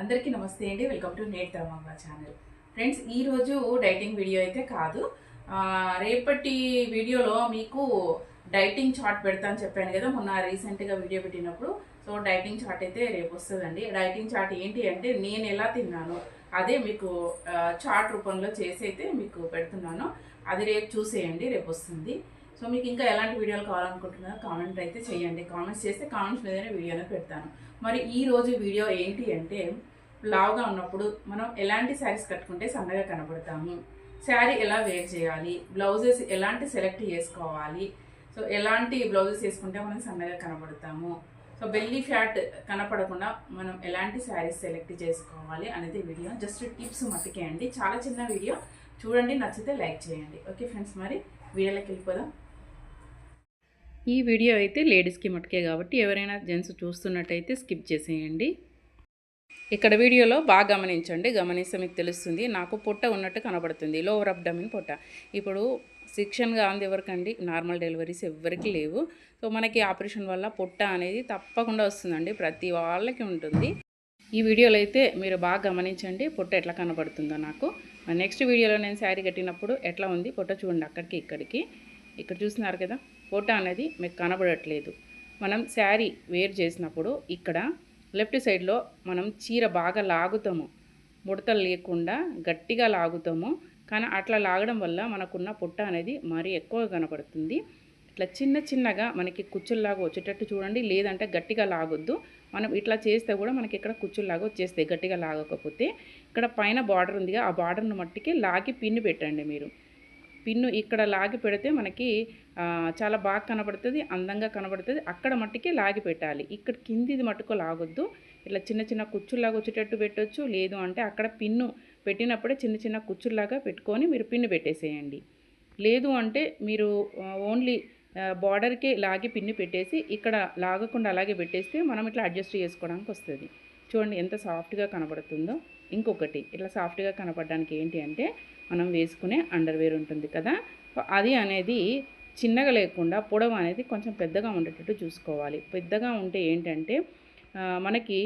అందరికీ నమస్తే అండి. వెల్కమ్ టు నేట్ తరమంగ ఛానల్ ఫ్రెండ్స్ ఈరోజు డైటింగ్ వీడియో అయితే కాదు. రేపటి వీడియోలో మీకు డైటింగ్ చార్ట్ పెడతా అని చెప్పాను కదా మొన్న రీసెంట్గా వీడియో పెట్టినప్పుడు. సో డైటింగ్ చార్ట్ అయితే రేపు వస్తుందండి. డైటింగ్ చార్ట్ ఏంటి అంటే నేను ఎలా తిన్నాను అదే మీకు చార్ట్ రూపంలో చేసి అయితే మీకు పెడుతున్నాను. అది రేపు చూసేయండి రేపు వస్తుంది. సో మీకు ఇంకా ఎలాంటి వీడియోలు కావాలనుకుంటున్నారో కామెంట్ అయితే చేయండి. కామెంట్స్ చేస్తే కామెంట్స్ మీదనే వీడియోనే పెడతాను. మరి ఈ రోజు వీడియో ఏంటి అంటే లావుగా ఉన్నప్పుడు మనం ఎలాంటి శారీస్ కట్టుకుంటే సన్నగా కనబడతాము? శారీ ఎలా వేర్ చేయాలి? బ్లౌజెస్ ఎలాంటి సెలెక్ట్ చేసుకోవాలి? సో ఎలాంటి బ్లౌజెస్ వేసుకుంటే మనం సన్నగా కనబడతాము? సో బెల్లీ ఫ్యాట్ కనపడకుండా మనం ఎలాంటి శారీస్ సెలెక్ట్ చేసుకోవాలి అనేది వీడియో. జస్ట్ టిప్స్ మట్టుకే అండి. చాలా చిన్న వీడియో. చూడండి నచ్చితే లైక్ చేయండి. ఓకే ఫ్రెండ్స్ మరి వీడియోలోకి వెళ్ళిపోదాం. ఈ వీడియో అయితే లేడీస్కి మటుకే కాబట్టి ఎవరైనా జెంట్స్ చూస్తున్నట్టయితే స్కిప్ చేసేయండి. ఇక్కడ వీడియోలో బాగా గమనించండి. గమనిస్తే మీకు తెలుస్తుంది నాకు పొట్ట ఉన్నట్టు కనబడుతుంది. లోవర్ అబ్డమిన్ పొట్ట. ఇప్పుడు శిక్షణగా అంది ఎవరికండి? నార్మల్ డెలివరీస్ ఎవరికి లేవు. సో మనకి ఆపరేషన్ వల్ల పొట్ట అనేది తప్పకుండా వస్తుందండి. ప్రతి వాళ్ళకి ఉంటుంది. ఈ వీడియోలో అయితే మీరు బాగా గమనించండి పొట్ట ఎట్లా కనబడుతుందో నాకు. నెక్స్ట్ వీడియోలో నేను శారీ కట్టినప్పుడు ఎట్లా ఉంది? పొట్ట చూడండి అక్కడికి ఇక్కడికి. ఇక్కడ చూస్తున్నారు కదా? పొట్ట అనేది మీకు కనబడట్లేదు. మనం శారీ వేర్ చేసినప్పుడు ఇక్కడ లెఫ్ట్ సైడ్లో మనం చీర బాగా లాగుతాము. ముడతలు లేకుండా గట్టిగా లాగుతాము. కానీ అట్లా లాగడం వల్ల మనకున్న పొట్ట అనేది మరీ ఎక్కువగా కనపడుతుంది. ఇట్లా చిన్న చిన్నగా మనకి కుచ్చుల్లాగా వచ్చేటట్టు చూడండి. లేదంటే గట్టిగా లాగొద్దు. మనం ఇట్లా చేస్తే కూడా మనకి ఇక్కడ కుచ్చుల్లాగా వచ్చేస్తాయి గట్టిగా లాగకపోతే. ఇక్కడ పైన బార్డర్ ఉందిగా. ఆ బార్డర్ను మట్టికి లాగి పిన్ను పెట్టండి మీరు. పిన్ను ఇక్కడ లాగి పెడితే మనకి చాలా బాగా కనబడుతుంది అందంగా కనబడుతుంది. అక్కడ మట్టుకే లాగి పెట్టాలి. ఇక్కడ కిందిది మట్టుకు లాగొద్దు. ఇట్లా చిన్న చిన్న కుచ్చుల్లాగా వచ్చేటట్టు పెట్టొచ్చు. లేదు అంటే అక్కడ పిన్ను పెట్టినప్పుడే చిన్న చిన్న కుచ్చుల్లాగా పెట్టుకొని మీరు పిన్ను పెట్టేసేయండి. లేదు అంటే మీరు ఓన్లీ బార్డర్కే లాగి పిన్ను పెట్టేసి ఇక్కడ లాగకుండా అలాగే పెట్టేస్తే మనం ఇట్లా అడ్జస్ట్ చేసుకోవడానికి వస్తుంది. చూడండి ఎంత సాఫ్ట్గా కనబడుతుందో. ఇంకొకటి ఇట్లా సాఫ్ట్గా కనపడడానికి ఏంటి అంటే మనం వేసుకునే అండర్వేర్ ఉంటుంది కదా. సో అది అనేది చిన్నగా లేకుండా పొడవు అనేది కొంచెం పెద్దగా ఉండేటట్టు చూసుకోవాలి. పెద్దగా ఉంటే ఏంటంటే మనకి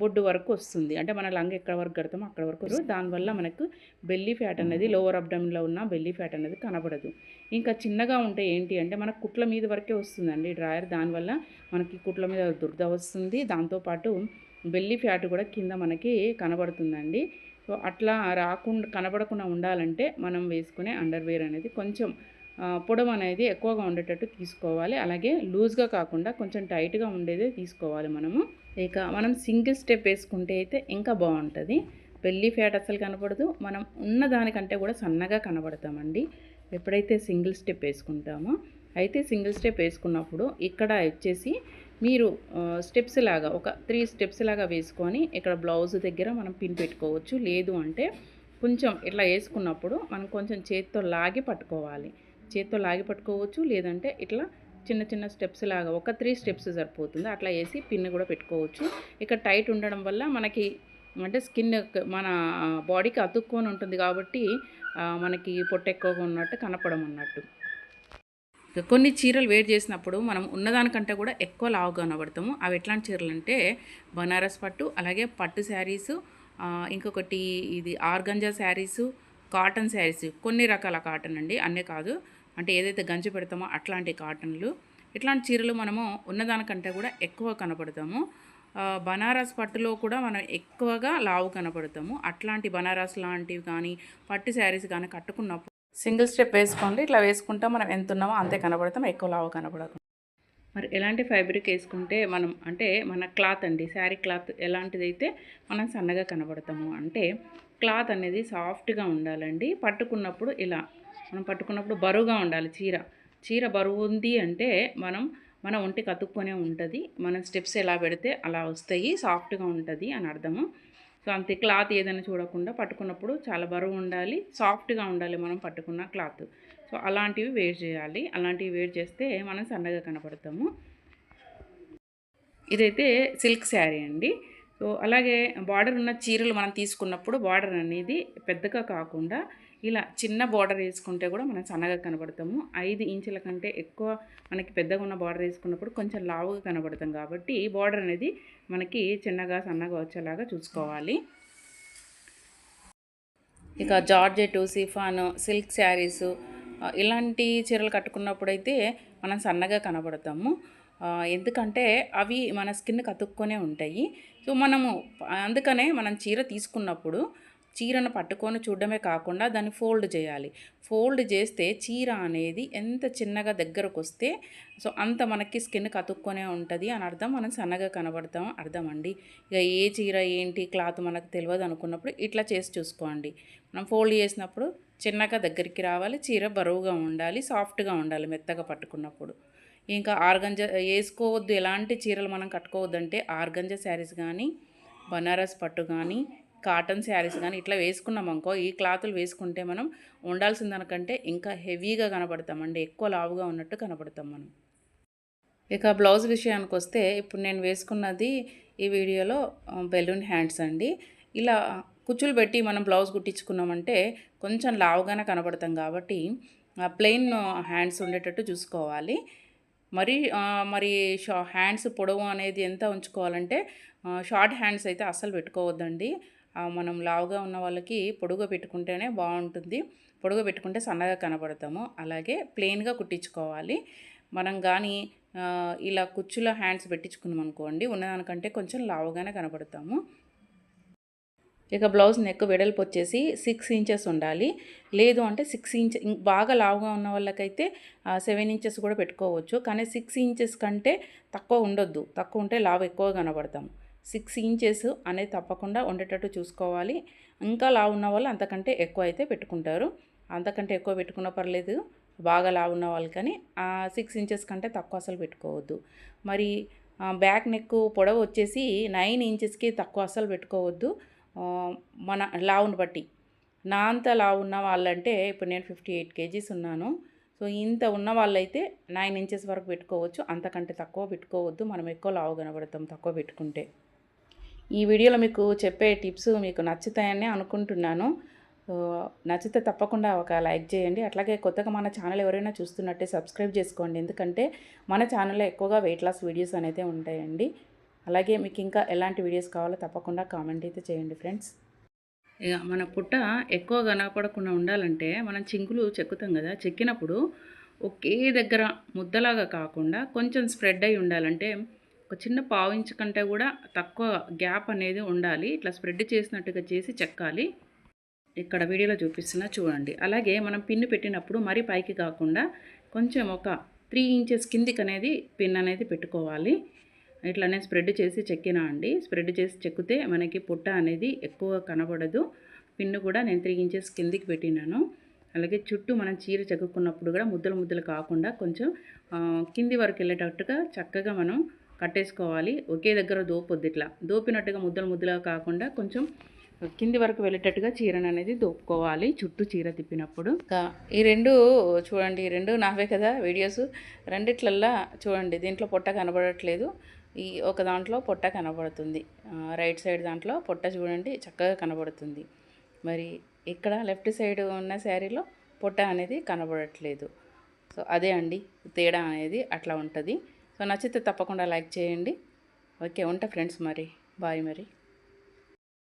బొడ్డు వరకు వస్తుంది. అంటే మన లంగ్ ఎక్కడ వరకు కడతామో అక్కడ వరకు వస్తుంది. దానివల్ల మనకు బెల్లీ ఫ్యాట్ అనేది లోవర్ అబ్డమిన్లో ఉన్న బెల్లీ ఫ్యాట్ అనేది కనబడదు. ఇంకా చిన్నగా ఉంటే ఏంటి అంటే మన కుట్ల మీద వరకే వస్తుందండి డ్రాయర్. దానివల్ల మనకి కుట్ల మీద దుర్ద వస్తుంది. దాంతోపాటు బెల్లీ ఫ్యాట్ కూడా కింద మనకి కనబడుతుందండి. సో అట్లా రాకుండా కనబడకుండా ఉండాలంటే మనం వేసుకునే అండర్వేర్ అనేది కొంచెం పొడవు అనేది ఎక్కువగా ఉండేటట్టు తీసుకోవాలి. అలాగే లూజ్గా కాకుండా కొంచెం టైట్గా ఉండేదే తీసుకోవాలి మనము. ఇక మనం సింగిల్ స్టెప్ వేసుకుంటే అయితే ఇంకా బాగుంటుంది. పెళ్ళి ఫ్యాట్ అసలు కనపడదు. మనం ఉన్న దానికంటే కూడా సన్నగా కనబడతామండి. ఎప్పుడైతే సింగిల్ స్టెప్ వేసుకుంటామో అయితే సింగిల్ స్టెప్ వేసుకున్నప్పుడు ఇక్కడ వచ్చేసి మీరు స్టెప్స్ లాగా ఒక త్రీ స్టెప్స్ లాగా వేసుకొని ఇక్కడ బ్లౌజ్ దగ్గర మనం పిన్ పెట్టుకోవచ్చు. లేదు అంటే కొంచెం ఇట్లా వేసుకున్నప్పుడు మనం కొంచెం చేత్తో లాగి పట్టుకోవాలి. చేత్తో లాగి పట్టుకోవచ్చు. లేదంటే ఇట్లా చిన్న చిన్న స్టెప్స్ లాగా ఒక త్రీ స్టెప్స్ సరిపోతుంది. అట్లా వేసి పిన్ కూడా పెట్టుకోవచ్చు. ఇక టైట్ ఉండడం వల్ల మనకి అంటే స్కిన్ మన బాడీకి అతుక్కొని ఉంటుంది కాబట్టి మనకి పొట్ట ఎక్కువగా ఉన్నట్టు కనపడం అన్నట్టు కొన్ని చీరలు వేర్ చేసినప్పుడు మనం ఉన్నదానికంటే కూడా ఎక్కువ లావు కనబడతాము అవి ఎట్లాంటి చీరలు అంటే బనారస్ పట్టు అలాగే పట్టు శారీస్ ఇంకొకటి ఇది ఆర్గంజా శారీస్ కాటన్ శారీస్. కొన్ని రకాల కాటన్ అండి అన్నీ కాదు. అంటే ఏదైతే గంజి పెడతామో అట్లాంటి కాటన్లు. ఇట్లాంటి చీరలు మనము ఉన్నదానికంటే కూడా ఎక్కువ కనపడతాము. బనారస్ పట్టులో కూడా మనం ఎక్కువగా లావు కనపడతాము. అట్లాంటి బనారస్ లాంటివి కానీ పట్టు శారీస్ కానీ కట్టుకున్నప్పుడు సింగిల్ స్టెప్ వేసుకోండి. ఇట్లా వేసుకుంటే మనం ఎంత ఉన్నామో అంతే కనబడతాం ఎక్కువ లావు కనబడదు. మరి ఎలాంటి ఫ్యాబ్రిక్ వేసుకుంటే మనం అంటే మన క్లాత్ అండి శారీ క్లాత్ ఎలాంటిదైతే మనం సన్నగా కనబడతాము అంటే క్లాత్ అనేది సాఫ్ట్గా ఉండాలండి. పట్టుకున్నప్పుడు ఇలా మనం పట్టుకున్నప్పుడు బరువుగా ఉండాలి చీర. చీర బరువు ఉంది అంటే మనం మన ఒంటికి అతుక్కొనే ఉంటుంది. మనం స్టెప్స్ ఎలా పెడితే అలా వస్తాయి సాఫ్ట్గా ఉంటుంది అని అర్థము. సో అంతే క్లాత్ ఏదైనా చూడకుండా పట్టుకున్నప్పుడు చాలా బరువు ఉండాలి సాఫ్ట్గా ఉండాలి మనం పట్టుకున్న క్లాత్. సో అలాంటివి వేర్ చేయాలి అలాంటివి వేర్ చేస్తే మనం సన్నగా కనపడతాము. ఇదైతే సిల్క్ శారీ అండి. సో అలాగే బార్డర్ ఉన్న చీరలు మనం తీసుకున్నప్పుడు బార్డర్ అనేది పెద్దగా కాకుండా ఇలా చిన్న బార్డర్ వేసుకుంటే కూడా మనం సన్నగా కనబడతాము. ఐదు ఇంచుల కంటే ఎక్కువ మనకి పెద్దగా ఉన్న బార్డర్ వేసుకున్నప్పుడు కొంచెం లావుగా కనబడతాం కాబట్టి బార్డర్ అనేది మనకి చిన్నగా సన్నగా వచ్చేలాగా చూసుకోవాలి. ఇక జార్జెట్ సిఫాన్ సిల్క్ శారీస్ ఇలాంటి చీరలు కట్టుకున్నప్పుడు అయితే మనం సన్నగా కనబడతాము. ఎందుకంటే అవి మన స్కిన్ కతుక్కునే ఉంటాయి. సో మనము అందుకనే మనం చీర తీసుకున్నప్పుడు చీరను పట్టుకొని చూడడమే కాకుండా దాన్ని ఫోల్డ్ చేయాలి. ఫోల్డ్ చేస్తే చీర అనేది ఎంత చిన్నగా దగ్గరకు వస్తే సో అంత మనకి స్కిన్ కతుక్కొనే ఉంటుంది అని అర్థం. మనం సన్నగా కనబడతాం అర్థం అండి. ఇక ఏ చీర ఏంటి క్లాత్ మనకు తెలియదు అనుకున్నప్పుడు ఇట్లా చేసి చూసుకోండి. మనం ఫోల్డ్ చేసినప్పుడు చిన్నగా దగ్గరికి రావాలి చీర బరువుగా ఉండాలి సాఫ్ట్గా ఉండాలి మెత్తగా పట్టుకున్నప్పుడు. ఇంకా ఆర్గంజ వేసుకోవద్దు. ఎలాంటి చీరలు మనం కట్టుకోవద్దంటే ఆర్గంజ శారీస్ కానీ బనారస్ పట్టు కానీ కాటన్ శారీస్ కానీ ఇట్లా వేసుకున్నాం అనుకో ఈ క్లాతులు వేసుకుంటే మనం ఉండాల్సిన దానికంటే ఇంకా హెవీగా కనబడతామండి ఎక్కువ లావుగా ఉన్నట్టు కనబడతాం మనం. ఇక బ్లౌజ్ విషయానికి వస్తే ఇప్పుడు నేను వేసుకున్నది ఈ వీడియోలో బెలూన్ హ్యాండ్స్ అండి. ఇలా కుచ్చులు పెట్టి మనం బ్లౌజ్ కుట్టించుకున్నామంటే కొంచెం లావుగానే కనబడతాం కాబట్టి ప్లెయిన్ హ్యాండ్స్ ఉండేటట్టు చూసుకోవాలి. మరి మరి షా హ్యాండ్స్ పొడవు అనేది ఎంత ఉంచుకోవాలంటే షార్ట్ హ్యాండ్స్ అయితే అస్సలు పెట్టుకోవద్దండి. మనం లావుగా ఉన్న వాళ్ళకి పొడుగా పెట్టుకుంటేనే బాగుంటుంది. పొడుగు పెట్టుకుంటే సన్నగా కనబడతాము. అలాగే ప్లెయిన్గా కుట్టించుకోవాలి. మనం కానీ ఇలా కుచ్చులో హ్యాండ్స్ పెట్టించుకున్నాం అనుకోండి ఉన్నదానికంటే కొంచెం లావుగానే కనబడతాము. ఇక బ్లౌజ్ నెక్ వెడల్పు వచ్చేసి సిక్స్ ఇంచెస్ ఉండాలి. లేదు అంటే సిక్స్ ఇంచ్ బాగా లావుగా ఉన్న వాళ్ళకైతే సెవెన్ ఇంచెస్ కూడా పెట్టుకోవచ్చు. కానీ సిక్స్ ఇంచెస్ కంటే తక్కువ ఉండొద్దు. తక్కువ ఉంటే లావు ఎక్కువ కనబడతాము సిక్స్ ఇంచెస్ అనేది తప్పకుండా ఉండేటట్టు చూసుకోవాలి. ఇంకా లావు ఉన్న వాళ్ళు అంతకంటే ఎక్కువ అయితే పెట్టుకుంటారు. అంతకంటే ఎక్కువ పెట్టుకున్న పర్లేదు బాగా లావు ఉన్న వాళ్ళు కానీ సిక్స్ ఇంచెస్ కంటే తక్కువ అసలు పెట్టుకోవద్దు. మరి బ్యాక్ నెక్ పొడవు వచ్చేసి నైన్ ఇంచెస్కి తక్కువ అసలు పెట్టుకోవద్దు. మన లావును బట్టి. నా అంత లావు ఉన్న వాళ్ళంటే ఇప్పుడు నేను ఫిఫ్టీ ఎయిట్ కేజీస్ ఉన్నాను. సో ఇంత ఉన్న వాళ్ళైతే నైన్ ఇంచెస్ వరకు పెట్టుకోవచ్చు. అంతకంటే తక్కువ పెట్టుకోవద్దు. మనం ఎక్కువ లావు కనబడతాం తక్కువ పెట్టుకుంటే. ఈ వీడియోలో మీకు చెప్పే టిప్స్ మీకు నచ్చుతాయని అనుకుంటున్నాను. నచ్చితే తప్పకుండా ఒక లైక్ చేయండి. అట్లాగే కొత్తగా మన ఛానల్ ఎవరైనా చూస్తున్నట్టే సబ్స్క్రైబ్ చేసుకోండి. ఎందుకంటే మన ఛానల్లో ఎక్కువగా వెయిట్ లాస్ వీడియోస్ అనేది ఉంటాయండి. అలాగే మీకు ఇంకా ఎలాంటి వీడియోస్ కావాలో తప్పకుండా కామెంట్ అయితే చేయండి ఫ్రెండ్స్ ఇక మన పుట్ట ఎక్కువ కనపడకుండా ఉండాలంటే మనం చింకులు చెక్కుతాం కదా చెక్కినప్పుడు ఒకే దగ్గర ముద్దలాగా కాకుండా కొంచెం స్ప్రెడ్ అయి ఉండాలంటే ఒక చిన్న పావు ఇంచు కంటే కూడా తక్కువ గ్యాప్ అనేది ఉండాలి. ఇట్లా స్ప్రెడ్ చేసినట్టుగా చేసి చెక్కాలి. ఇక్కడ వీడియోలో చూపిస్తున్నా చూడండి. అలాగే మనం పిన్ను పెట్టినప్పుడు మరీ పైకి కాకుండా కొంచెం ఒక త్రీ ఇంచెస్ కిందికి అనేది పిన్ అనేది పెట్టుకోవాలి. ఇట్లానే స్ప్రెడ్ చేసి చెక్కినా అండి. స్ప్రెడ్ చేసి చెక్కితే మనకి పుట్ట అనేది ఎక్కువ కనబడదు. పిన్ను కూడా నేను త్రీ ఇంచెస్ కిందికి పెట్టినాను. అలాగే చుట్టూ మనం చీర చెక్కున్నప్పుడు కూడా ముద్దలు ముద్దలు కాకుండా కొంచెం కింది వరకు వెళ్ళేటట్టుగా చక్కగా మనం కట్టేసుకోవాలి. ఒకే దగ్గర దోపొద్దు ఇట్లా దోపినట్టుగా ముద్దలు ముద్దలుగా కాకుండా కొంచెం కింది వరకు వెళ్ళేటట్టుగా చీరను అనేది దోపుకోవాలి. చుట్టూ చీర తిప్పినప్పుడు. ఈ రెండు చూడండి ఈ రెండు నావే కదా వీడియోస్. రెండిట్లల్లా చూడండి దీంట్లో పొట్ట కనబడట్లేదు. ఈ ఒక దాంట్లో పొట్ట కనబడుతుంది. రైట్ సైడ్ దాంట్లో పొట్ట చూడండి చక్కగా కనబడుతుంది. మరి ఇక్కడ లెఫ్ట్ సైడ్ ఉన్న శారీలో పొట్ట అనేది కనబడట్లేదు. సో అదే అండి. తేడా అనేది అట్లా ఉంటుంది. సో నచ్చితే తప్పకుండా లైక్ చేయండి. ఓకే ఉంటా ఫ్రెండ్స్ మరి. బాయ్ మరి.